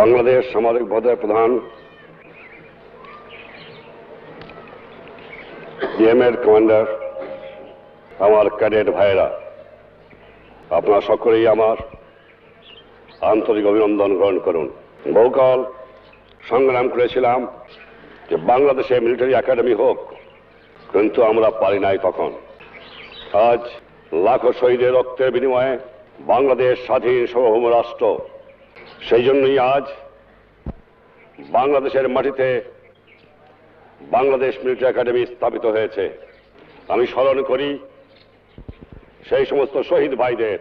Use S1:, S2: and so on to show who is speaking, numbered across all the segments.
S1: বাংলাদেশ সামরিক পদের প্রধান ডিএমএর কমান্ডার, আমার ক্যাডেট ভাইয়েরা, আপনারা সকলেই আমার আন্তরিক অভিনন্দন গ্রহণ করুন। বহুকাল সংগ্রাম করেছিলাম যে বাংলাদেশে মিলিটারি একাডেমি হোক, কিন্তু আমরা পারি নাই তখন। আজ লাখো শহীদের রক্তের বিনিময়ে বাংলাদেশ স্বাধীন সার্বভৌম রাষ্ট্র সেই জন্যই আজ বাংলাদেশের মাটিতে বাংলাদেশ মিলিটারি একাডেমি স্থাপিত হয়েছে। আমি স্মরণ করি সেই সমস্ত শহীদ ভাইদের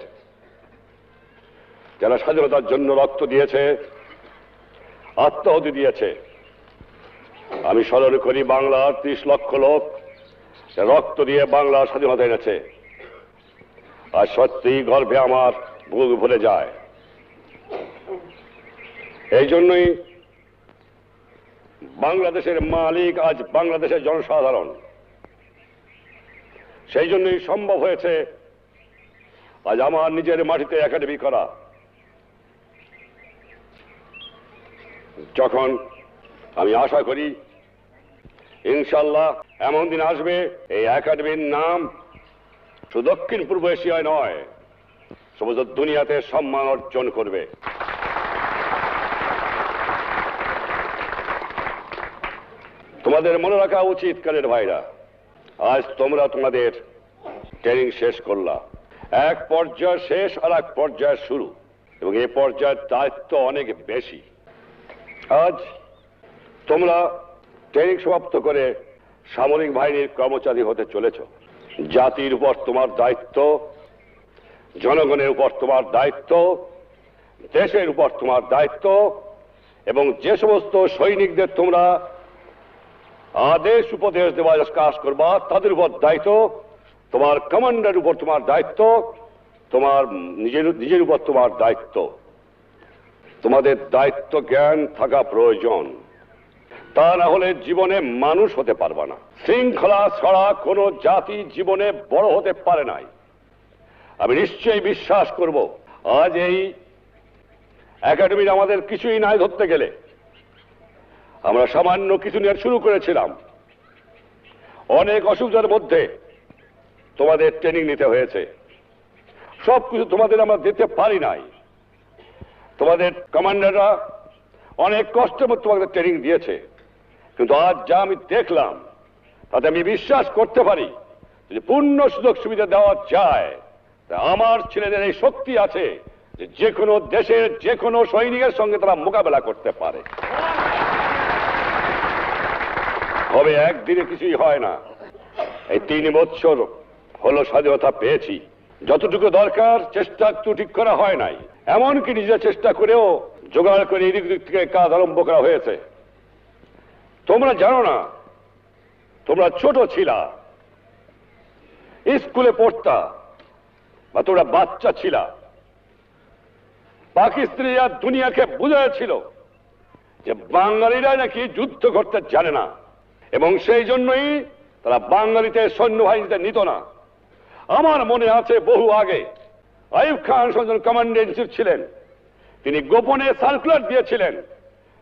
S1: যারা স্বাধীনতার জন্য রক্ত দিয়েছে আত্মাহুতি দিয়েছে। আমি স্মরণ করি বাংলার ত্রিশ লক্ষ লোক রক্ত দিয়ে বাংলার স্বাধীনতা এনেছে। আর সত্যি গর্বে আমার বুক ভরে যায়। এই জন্যই বাংলাদেশের মালিক আজ বাংলাদেশের জনসাধারণ। সেই জন্যই সম্ভব হয়েছে আজ আমার নিজের মাটিতে একাডেমি করা। যখন আমি আশা করি ইনশাল্লাহ এমন দিন আসবে, এই একাডেমির নাম শুধু দক্ষিণ পূর্ব এশিয়ায় নয়, সমস্ত দুনিয়াতে সম্মান অর্জন করবে। তোমাদের মনে রাখা উচিত কালের ভাইরা। আজ তোমরা তোমাদের ট্রেনিং শেষ করলা। এক পর্যায় শেষ আর এক পর্যায় শুরু। এবং এই পর্যায়ের দায়িত্ব অনেক বেশি। আজ তোমরা ট্রেনিং সমাপ্ত করে সামরিক বাহিনীর কর্মচারী হতে চলেছ। জাতির উপর তোমার দায়িত্ব, জনগণের উপর তোমার দায়িত্ব, দেশের উপর তোমার দায়িত্ব, এবং যে সমস্ত সৈনিকদের তোমরা আদেশ, উপদেশ দেওয়া কাজ করবা, তাদের উপর দায়িত্ব, তোমার কমান্ডার উপর তোমার দায়িত্ব, তোমার নিজের নিজের উপর তোমার দায়িত্ব। তোমাদের দায়িত্ব, জ্ঞান থাকা প্রয়োজন। তা না হলে জীবনে মানুষ হতে পারবা না। শৃঙ্খলা ছাড়া কোনো জাতি জীবনে বড় হতে পারে নাই। আমি নিশ্চয়ই বিশ্বাস করব, আজ এই একাডেমির আমাদের কিছুই নাই ধরতে গেলে। আমরা সামান্য কিছু নিয়ে শুরু করেছিলাম। অনেক অসুবিধার মধ্যে তোমাদের ট্রেনিং নিতে হয়েছে। সব কিছু তোমাদের আমরা দিতে পারি নাই। তোমাদের কমান্ডাররা অনেক কষ্টের মধ্যে তোমাদের ট্রেনিং দিয়েছে। কিন্তু আজ যা আমি দেখলাম, তাতে আমি বিশ্বাস করতে পারি যে পূর্ণ সুযোগ সুবিধা দেওয়া যায়, তা আমার ছেলেদের এই শক্তি আছে যে যে কোনো দেশের যে কোনো সৈনিকের সঙ্গে তারা মোকাবেলা করতে পারে। হবে একদিনে কিছুই হয় না। এই তিন বছর হলো স্বাধীনতা পেয়েছি। যতটুকু দরকার, চেষ্টা একটু ঠিক করা হয় নাই। এমনকি নিজের চেষ্টা করেও জোগাড় করে এদিক দিক থেকে কাজ আরম্ভ করা হয়েছে। তোমরা জানো না, তোমরা ছোট ছিলা। স্কুলে পড়তা, বা তোমরা বাচ্চা ছিলা। পাকিস্তানিরা দুনিয়াকে বুঝাইছিল যে বাঙালিরা নাকি যুদ্ধ করতে জানে না। এবং সেই জন্যই তারা বাঙালিতে সৈন্যবাহিনীতে নিত না। আমার মনে আছে বহু আগে আইব খান সঞ্জন কমান্ডেন্ট ছিলেন। তিনি গোপনে সার্কুলার দিয়েছিলেন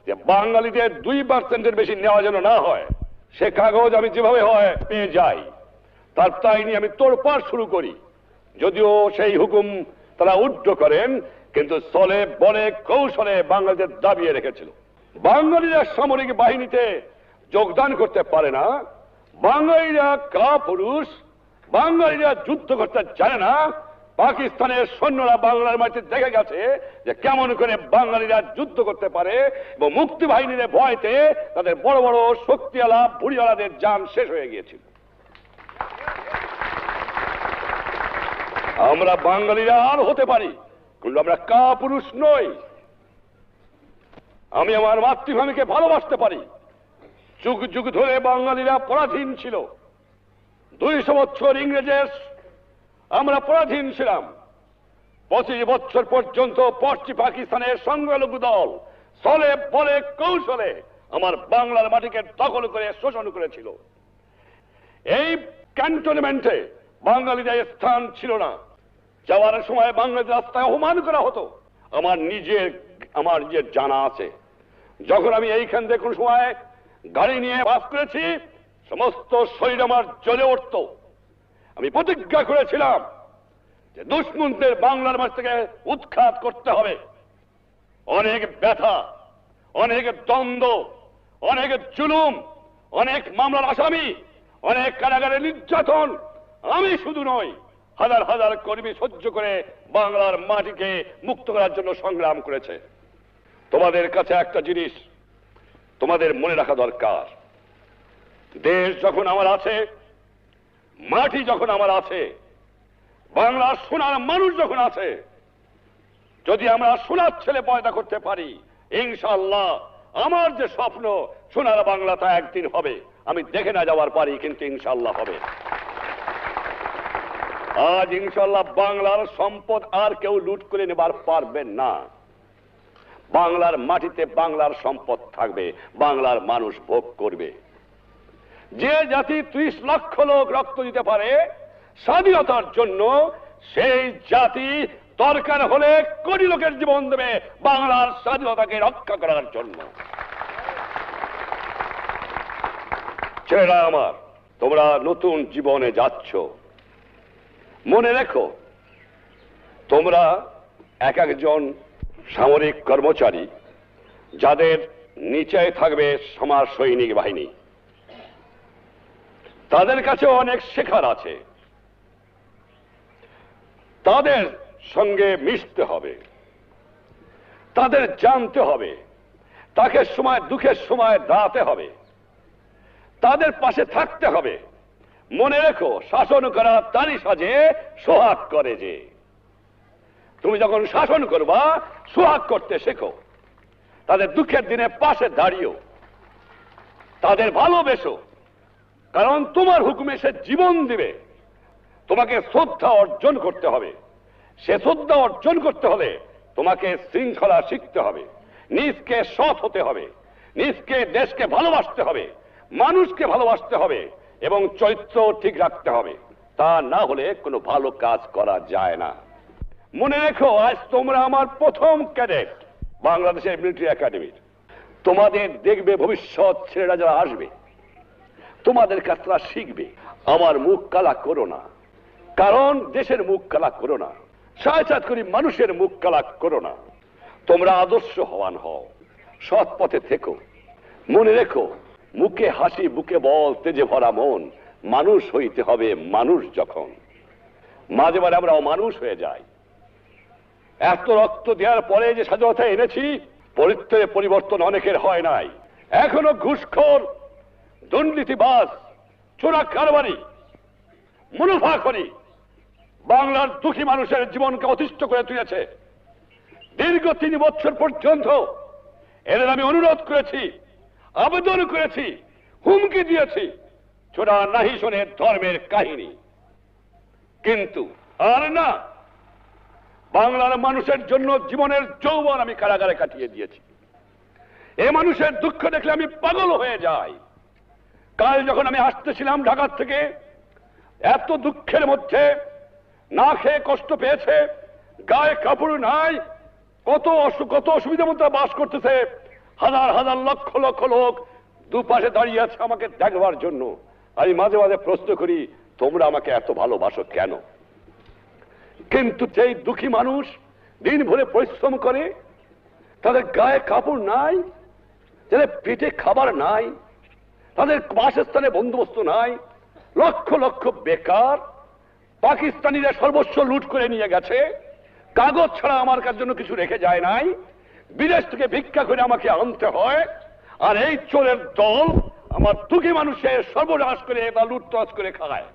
S1: যে বাঙালিদের দুই পার্সেন্টের বেশি নেওয়া যেন না হয়, সে কাগজ আমি যেভাবে হয় পেয়ে যাই। তার তাই নিয়ে আমি তোড়পাড় শুরু করি। যদিও সেই হুকুম তারা উড্ড করেন, কিন্তু চলে বলে কৌশলে বাঙালিদের দাবিয়ে রেখেছিল। বাঙালিরা সামরিক বাহিনীতে যোগদান করতে পারে না, বাঙালিরা কা পুরুষ বাঙালিরা যুদ্ধ করতে জানে না, পাকিস্তানের সৈন্যরা বাংলার মাটিতে দেখে গেছে যে কেমন করে বাঙালিরা যুদ্ধ করতে পারে এবং মুক্তি বাহিনীর ভয়তে তাদের বড় বড় শক্তিওয়ালা বুড়িওয়ালাদের যান শেষ হয়ে গিয়েছিল। আমরা বাঙালিরা আর হতে পারি, কিন্তু আমরা কা পুরুষ নই। আমি আমার মাতৃভূমিকে ভালোবাসতে পারি। যুগ যুগ ধরে বাঙালিরা পরাধীন ছিল। দুইশো বছর ইংরেজের আমরা পরাধীন ছিলাম। পঁচিশ বছর পর্যন্ত পশ্চিম পাকিস্তানের সংখ্যালঘু দল চলে বলে কৌশলে আমার বাংলার মাটিকে দখল করে শোষণ করেছিল। এই ক্যান্টনমেন্টে বাঙালিদের স্থান ছিল না। যাওয়ার সময় বাংলাদেশ রাস্তায় অপমান করা হতো। আমার নিজের, আমার যে জানা আছে। যখন আমি এইখান থেকে কোনো সময় গাড়ি নিয়ে বাস করেছি, সমস্ত শরীর আমার জ্বলে উঠত। আমি প্রতিজ্ঞা করেছিলাম যে দুশ্মনদের বাংলার মাঠ থেকে উৎখাত করতে হবে। অনেক ব্যথা, অনেক দ্বন্দ্ব, অনেক জুলুম, অনেক মামলার আসামি, অনেক কারাগারে নির্যাতন। আমি শুধু নই, হাজার হাজার কর্মী সহ্য করে বাংলার মাটিকে মুক্ত করার জন্য সংগ্রাম করেছে। তোমাদের কাছে একটা জিনিস তোমাদের মনে রাখা দরকার। দেশ যখন আমার আছে, মাটি যখন আমার আছে, বাংলার সোনার মানুষ যখন আছে, যদি আমরা সোনার ছেলে পয়দা করতে পারি ইনশাল্লাহ আমার যে স্বপ্ন, সোনার বাংলা তা একদিন হবে। আমি দেখে না যাওয়ার পারি, কিন্তু ইনশাল্লাহ হবে। আজ ইনশাল্লাহ বাংলার সম্পদ আর কেউ লুট করে নেবার পারবেন না। বাংলার মাটিতে বাংলার সম্পদ থাকবে, বাংলার মানুষ ভোগ করবে। যে জাতি ত্রিশ লক্ষ লোক রক্ত দিতে পারে, স্বাধীনতার জন্য সেই জাতি দরকার হলে কোটি লোকের জীবন দেবে বাংলার স্বাধীনতাকে রক্ষা করার জন্য। ছেলেরা আমার, তোমরা নতুন জীবনে যাচ্ছ। মনে রেখো, তোমরা এক একজন সামরিক কর্মচারী, যাদের নিচে থাকবে সমাজ সৈনিক বাহিনী। তাদের কাছে অনেক শেখার আছে। তাদের সঙ্গে মিশতে হবে। তাদের জানতে হবে। তাকে সময়, দুঃখের সময় দাঁড়াতে হবে। তাদের পাশে থাকতে হবে। মনে রেখো, শাসন করা তারই সাজে সোহাগ করে যে। তুমি যখন শাসন করবা, সোহাগ করতে শেখো। তাদের দুঃখের দিনে পাশে দাঁড়িয়েও। তাদের ভালোবেসো। কারণ তোমার হুকুমে সে জীবন দিবে। তোমাকে শ্রদ্ধা অর্জন করতে হবে। সে শ্রদ্ধা অর্জন করতে হলে তোমাকে শৃঙ্খলা শিখতে হবে। নিজকে সৎ হতে হবে। নিজকে দেশকে ভালোবাসতে হবে। মানুষকে ভালোবাসতে হবে এবং চরিত্র ঠিক রাখতে হবে। তা না হলে কোনো ভালো কাজ করা যায় না। মনে রেখো, আজ তোমরা আমার প্রথম ক্যাডেট, বাংলাদেশের মিলিটারি একাডেমির। তোমাদের দেখবে ভবিষ্যৎ ছেলেরা যারা আসবে। তোমাদের কাছে তারা শিখবে। আমার মুখ কালা করো না। কারণ দেশের মুখ কালা করো না। সায়চাত করি মানুষের মুখ কালা করো না। তোমরা আদর্শ হওয়ান হও। সৎ পথে থেকো। মনে রেখো, মুখে হাসি, বুকে বল, তেজে ভরা মন। মানুষ হইতে হবে মানুষ যখন। মাঝে মাঝে আমরা অমানুষ হয়ে যাই। এত রক্ত দেওয়ার পরে যে স্বাধীনতা এনেছি, পরিত্রে পরিবর্তন অনেকের হয় নাই। এখনও ঘুষখোর দুর্নীতিবাস চোরা কারবারি, মুনাফা করি, বাংলার দুঃখী মানুষের জীবনকে অতিষ্ঠ করে তুলেছে। দীর্ঘ তিন বছর পর্যন্ত এদের আমি অনুরোধ করেছি, আবেদন করেছি, হুমকি দিয়েছি, চোরা নাহি শোনে ধর্মের কাহিনী। কিন্তু আর না বাংলার মানুষের জন্য জীবনের যৌবন আমি কারাগারে কাটিয়ে দিয়েছি। এ মানুষের দুঃখ দেখলে আমি পাগল হয়ে যাই। কাল যখন আমি আসতেছিলাম ঢাকার থেকে, এত দুঃখের মধ্যে না খেয়ে কষ্ট পেয়েছে, গায়ে কাপড় নাই, কত কত অসুবিধার মধ্যে বাস করতেছে, হাজার হাজার লক্ষ লক্ষ লোক দুপাশে দাঁড়িয়ে আছে আমাকে দেখবার জন্য। আমি মাঝে মাঝে প্রশ্ন করি, তোমরা আমাকে এত ভালোবাসো কেন? কিন্তু যেই দুঃখী মানুষ দিন ভরে পরিশ্রম করে, তাদের গায়ে কাপড় নাই, যাদের পেটে খাবার নাই, তাদের বাসস্থানে বন্দোবস্ত নাই, লক্ষ লক্ষ বেকার, পাকিস্তানিরা সর্বস্ব লুট করে নিয়ে গেছে, কাগজ ছাড়া আমার কার জন্য কিছু রেখে যায় নাই, বিদেশ থেকে ভিক্ষা করে আমাকে আনতে হয়, আর এই চোরের দল আমার দুঃখী মানুষের সর্বনাশ করে বা লুটতরাজ করে খায়।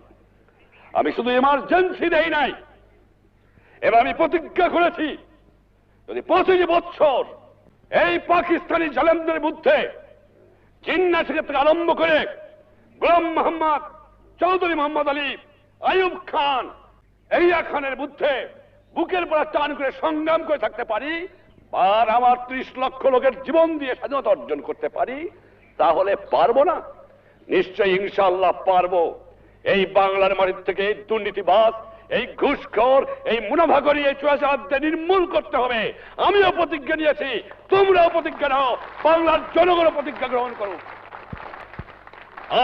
S1: আমি শুধু এমার্জেন্সি দেই নাই এবার আমি প্রতিজ্ঞা করেছি, যদি পঁচিশ বছর এই পাকিস্তানি জালেমদের মধ্যে জিন্না থেকে থেকে আরম্ভ করে গোলাম মোহাম্মদ চৌধুরী মোহাম্মদ আলী আয়ুব খান এইয়া খানের বুদ্ধে বুকের পর টান করে সংগ্রাম করে থাকতে পারি আর আমার ত্রিশ লক্ষ লোকের জীবন দিয়ে স্বাধীনতা অর্জন করতে পারি, তাহলে পারব না। নিশ্চয়ই ইনশাআল্লাহ পারব। এই বাংলার মাটির থেকে এই দুর্নীতিবাজ এই ঘুষখোর, এই মুনাফাকরি এই চুয়াচারদের নির্মূল করতে হবে। আমিও প্রতিজ্ঞা নিয়েছি, তোমরাও প্রতিজ্ঞা নাও, বাংলার জনগণও প্রতিজ্ঞা গ্রহণ করো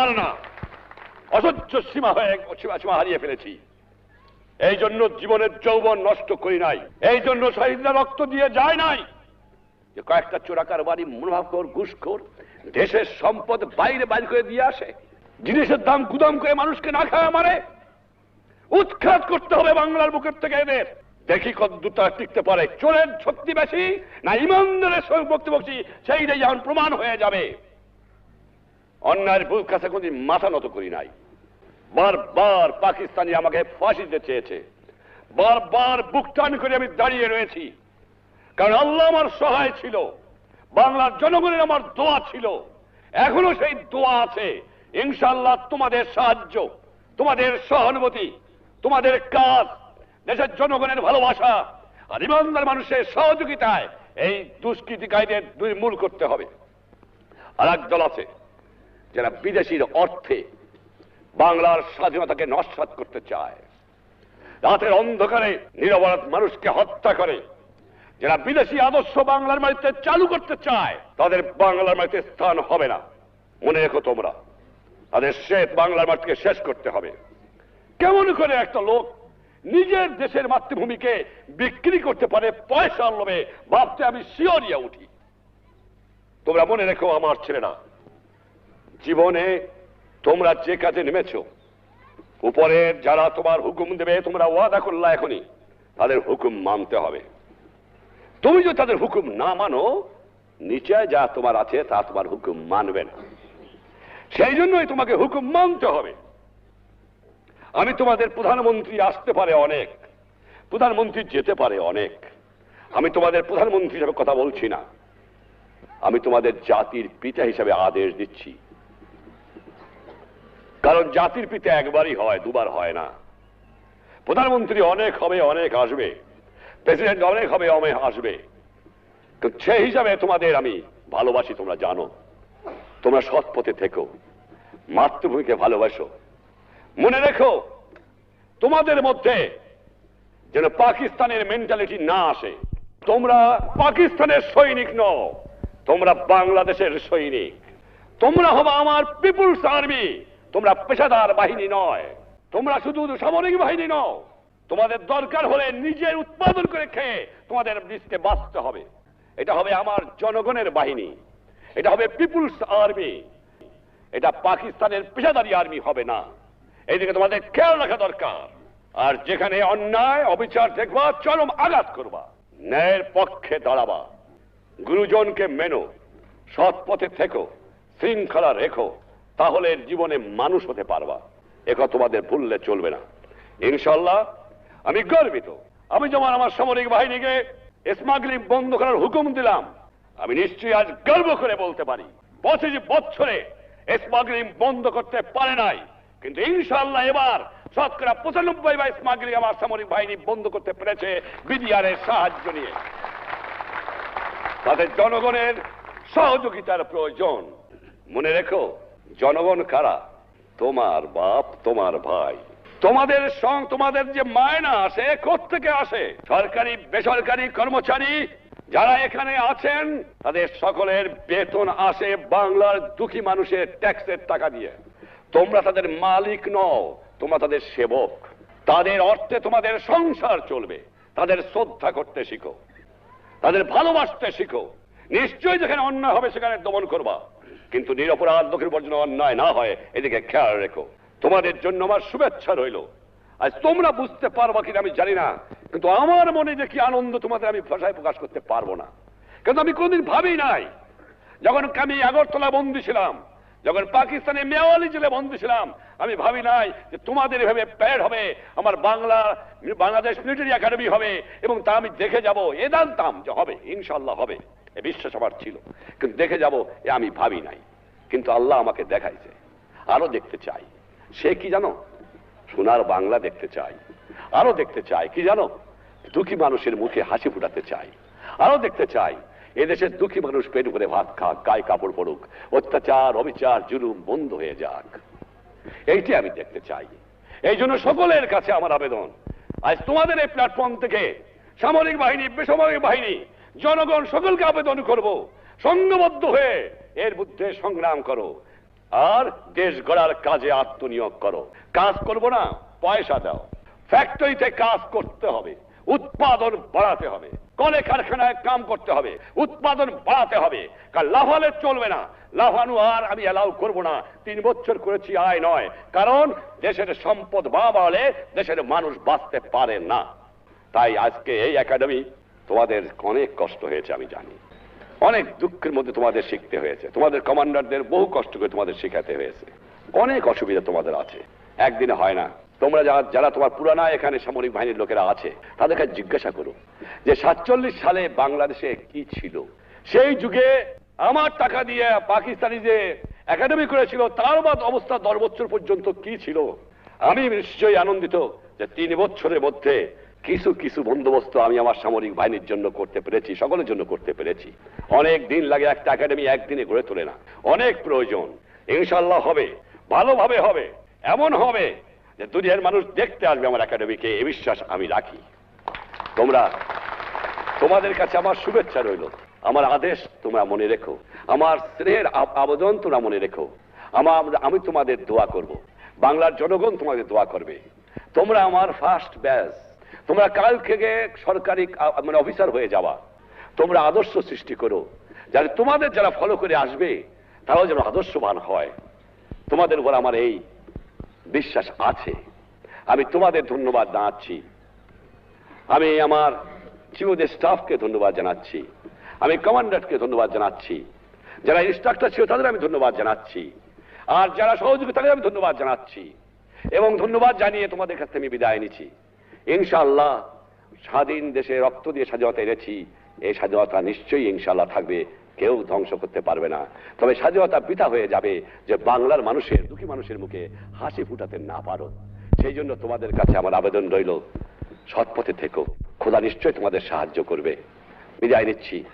S1: আর না, অসহ্য সীমা হয়ে সীমা হারিয়ে ফেলেছি। এই জন্য জীবনের যৌবন নষ্ট করি নাই। এই জন্য শহীদরা রক্ত দিয়ে যায় নাই। যে কয়েকটা চোরাকার বাড়ি মুনাফাকর ঘুষখোর দেশের সম্পদ বাইরে বাইরে করে দিয়ে আসে। জিনিসের দাম গুদাম করে মানুষকে না খাওয়া মারে। উৎখাত করতে হবে বাংলার বুকের থেকে এদের। দেখি কত দুটা টিকতে পারে। চোরের শক্তি বেশি না ইমানদারের বক্তি বক্তি সেইটাই যখন প্রমাণ হয়ে যাবে। অন্যায়ের বুক কাছে কোনদিন মাথা নত করি নাই। বারবার পাকিস্তানি আমাকে ফাঁসি দিতে চেয়েছে। বারবার বুক টান করে আমি দাঁড়িয়ে রয়েছি। কারণ আল্লাহ আমার সহায় ছিল। বাংলার জনগণের আমার দোয়া ছিল। এখনও সেই দোয়া আছে। ইনশাল্লাহ তোমাদের সাহায্য, তোমাদের সহানুভূতি তোমাদের কাজ, দেশের জনগণের ভালোবাসা আর ইমানদার মানুষের সহযোগিতায় এই দুষ্কৃতিকারীদের দুই মূল করতে হবে। আর এক দল আছে যারা বিদেশির অর্থে বাংলার স্বাধীনতাকে নস্বাত করতে চায়। রাতের অন্ধকারে নিরপরাধ মানুষকে হত্যা করে যারা বিদেশি আদর্শ বাংলার মাটিতে চালু করতে চায়, তাদের বাংলার মাটিতে স্থান হবে না। মনে রেখো তোমরা, তাদের শেষ বাংলার মাটিকে শেষ করতে হবে। কেমন করে একটা লোক নিজের দেশের মাতৃভূমিকে বিক্রি করতে পারে পয়সা লোভে, ভাবতে আমি শিওরিয়া উঠি। তোমরা মনে রেখো আমার ছেলেরা, জীবনে তোমরা যে কাজে নেমেছ, উপরের যারা তোমার হুকুম দেবে, তোমরা ওয়াদা করলা এখনই, তাদের হুকুম মানতে হবে। তুমি যদি তাদের হুকুম না মানো, নিচে যা তোমার আছে তা তোমার হুকুম মানবে না। সেই জন্যই তোমাকে হুকুম মানতে হবে। আমি তোমাদের প্রধানমন্ত্রী আসতে পারে অনেক। প্রধানমন্ত্রী যেতে পারে অনেক। আমি তোমাদের প্রধানমন্ত্রী হিসাবে কথা বলছি না। আমি তোমাদের জাতির পিতা হিসাবে আদেশ দিচ্ছি। কারণ জাতির পিতা একবারই হয়, দুবার হয় না। প্রধানমন্ত্রী অনেক হবে, অনেক আসবে। প্রেসিডেন্ট অনেক হবে, অনেক আসবে। সেই হিসাবে তোমাদের আমি ভালোবাসি, তোমরা জানো। তোমরা সৎ পথে থেকো। মাতৃভূমিকে ভালোবাসো। মনে রেখো, তোমাদের মধ্যে যেন পাকিস্তানের মেন্টালিটি না আসে। তোমরা পাকিস্তানের সৈনিক নও, তোমরা বাংলাদেশের সৈনিক। তোমরা হবে আমার পিপুলস আর্মি তোমরা পেশাদার বাহিনী নয়। তোমরা শুধু সামরিক বাহিনী নও। তোমাদের দরকার হলে নিজের উৎপাদন করে খেয়ে তোমাদের দেশকে বাঁচতে হবে। এটা হবে আমার জনগণের বাহিনী। এটা হবে পিপুলস আর্মি এটা পাকিস্তানের পেশাদারি আর্মি হবে না। এইদিকে তোমাদের খেয়াল রাখা দরকার। আর যেখানে অন্যায়, অবিচার দেখবা, চরম আঘাত করবা। ন্যায়ের পক্ষে দাঁড়াবা। গুরুজনকে মেনো, সৎ পথে থেকো, শৃঙ্খলা রেখো, তাহলে জীবনে মানুষ হতে পারবা। একথা তোমাদের ভুললে চলবে না। ইনশাল্লাহ আমি গর্বিত। আমি যেমন আমার সামরিক বাহিনীকে স্মাগলিং বন্ধ করার হুকুম দিলাম, আমি নিশ্চয়ই আজ গর্ব করে বলতে পারি, পঁচিশ বছরে স্মাগলিং বন্ধ করতে পারে নাই। কিন্তু ইনশাল্লাহ এবার শতকরা পঁচানব্বই বা স্মাগলিং আমার সামরিক বাহিনী বন্ধ করতে পেরেছে বিডিআরের সাহায্য নিয়ে। তাদের জনগণের সহযোগিতার প্রয়োজন। মনে রেখো, জনগণ কারা? তোমার বাপ, তোমার ভাই। তোমাদের সং তোমাদের যে মায়না আসে থেকে আসে? সরকারি, বেসরকারি কর্মচারী যারা এখানে আছেন, তাদের সকলের বেতন আসে বাংলার দুঃখী মানুষের ট্যাক্সের টাকা দিয়ে। তোমরা তাদের মালিক নও, তোমরা তাদের সেবক। তাদের অর্থে তোমাদের সংসার চলবে। তাদের শ্রদ্ধা করতে শিখো। তাদের ভালোবাসতে শিখো। নিশ্চয়ই যেখানে অন্যায় হবে সেখানে দমন করবা। কিন্তু নিরপরাধ লোকের যেন অন্যায় না হয়, এদিকে খেয়াল রেখো। তোমাদের জন্য আমার শুভেচ্ছা রইল। আজ তোমরা বুঝতে পারবা কিনা আমি জানি না, কিন্তু আমার মনে যে কি আনন্দ তোমাদের আমি ভাষায় প্রকাশ করতে পারব না। কিন্তু আমি কোনদিন ভাবি নাই, যখন আমি আগরতলা বন্দী ছিলাম যখন পাকিস্তানে মেওয়ালি জেলে বন্দী ছিলাম, আমি ভাবি নাই যে তোমাদের এভাবে প্যাড হবে, আমার বাংলা, বাংলাদেশ মিলিটারি একাডেমি হবে, এবং তা আমি দেখে যাব, এ জানতাম যে হবে ইনশাল্লাহ হবে। এ বিশ্বাস আমার ছিল। কিন্তু দেখে যাব, এ আমি ভাবি নাই। কিন্তু আল্লাহ আমাকে দেখাইছে। আরও দেখতে চাই। সে কি জানো? সোনার বাংলা দেখতে চাই। আরও দেখতে চাই। কি জানো? দুঃখী মানুষের মুখে হাসি ফুটাতে চাই। আরও দেখতে চাই। এদেশের দুঃখী মানুষ পেট করে ভাত খাক, গায়ে কাপড় পড়ুক অত্যাচার, অবিচার, জুলুম বন্ধ হয়ে যাক। এইটি আমি দেখতে চাই। এই জন্য সকলের কাছে আমার আবেদন। আজ তোমাদের এই প্ল্যাটফর্ম থেকে সামরিক বাহিনী, বেসামরিক বাহিনী, জনগণ সকলকে আবেদন করব। সংঘবদ্ধ হয়ে এর বিরুদ্ধে সংগ্রাম করো। আর দেশ গড়ার কাজে আত্মনিয়োগ করো। কাজ করব না, পয়সা দাও। ফ্যাক্টরিতে কাজ করতে হবে। উৎপাদন বাড়াতে হবে। কলে কারখানায় কাম করতে হবে, উৎপাদন বাড়াতে হবে। কারণ লাফালে চলবে না। লাফানো আর আমি অ্যালাউ করব না। তিন বছর করেছি, আয় নয়। কারণ দেশের সম্পদ বাবা হলে দেশের মানুষ বাঁচতে পারে না। তাই আজকে এই একাডেমি তোমাদের অনেক কষ্ট হয়েছে, আমি জানি। অনেক দুঃখের মধ্যে তোমাদের শিখতে হয়েছে। তোমাদের কমান্ডারদের বহু কষ্ট করে তোমাদের শেখাতে হয়েছে। অনেক অসুবিধা তোমাদের আছে। একদিনে হয় না। তোমরা যারা যারা তোমার পুরানা এখানে সামরিক বাহিনীর লোকেরা আছে তাদের কাছে জিজ্ঞাসা করো যে সাতচল্লিশ সালে বাংলাদেশে কি ছিল? সেই যুগে আমার টাকা দিয়ে পাকিস্তানি যে একাডেমি করেছিল, তার বাদ অবস্থা দশ বছর পর্যন্ত কি ছিল? আমি নিশ্চয়ই আনন্দিত যে তিন বছরের মধ্যে কিছু কিছু বন্দোবস্ত আমি আমার সামরিক বাহিনীর জন্য করতে পেরেছি, সকলের জন্য করতে পেরেছি। অনেক দিন লাগে একটা একাডেমি একদিনে গড়ে তোলে না। অনেক প্রয়োজন। ইনশাল্লাহ হবে। ভালোভাবে হবে। এমন হবে যে দুনিয়ার মানুষ দেখতে আসবে আমার একাডেমিকে, এ বিশ্বাস আমি রাখি। তোমরা, তোমাদের কাছে আমার শুভেচ্ছা রইল। আমার আদেশ তোমরা মনে রেখো। আমার স্নেহের আবেদন তোমরা মনে রেখো। আমার, আমি তোমাদের দোয়া করব। বাংলার জনগণ তোমাদের দোয়া করবে। তোমরা আমার ফার্স্ট ব্যাচ তোমরা কাল থেকে সরকারি মানে অফিসার হয়ে যাওয়া তোমরা আদর্শ সৃষ্টি করো। যাতে তোমাদের যারা ফলো করে আসবে, তারাও যেন আদর্শবান হয়। তোমাদের উপর আমার এই বিশ্বাস আছে। আমি তোমাদের ধন্যবাদ জানাচ্ছি। আমি আমার চিমুদের স্টাফকে ধন্যবাদ জানাচ্ছি। আমি কমান্ডারকে ধন্যবাদ জানাচ্ছি। যারা ইনস্ট্রাক্টর ছিল, তাদের আমি ধন্যবাদ জানাচ্ছি। আর যারা সহযোগী, তাদের আমি ধন্যবাদ জানাচ্ছি। এবং ধন্যবাদ জানিয়ে তোমাদের কাছ আমি বিদায় নিচ্ছি। ইনশাআল্লাহ, স্বাধীন দেশে রক্ত দিয়ে স্বাধীনতা এনেছি। এই স্বাধীনতা নিশ্চয়ই ইনশাআল্লাহ থাকবে। কেউ ধ্বংস করতে পারবে না। তবে স্বাধীনতা পিতা হয়ে যাবে যে বাংলার মানুষের, দুঃখী মানুষের মুখে হাসি ফুটাতে না পারো। সেই জন্য তোমাদের কাছে আমার আবেদন রইল, সৎপথে থেকো। খোদা নিশ্চয় তোমাদের সাহায্য করবে। বিদায় নিচ্ছি।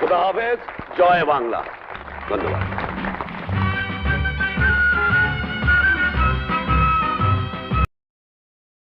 S1: খোদা হাফেজ, জয় বাংলা। ধন্যবাদ।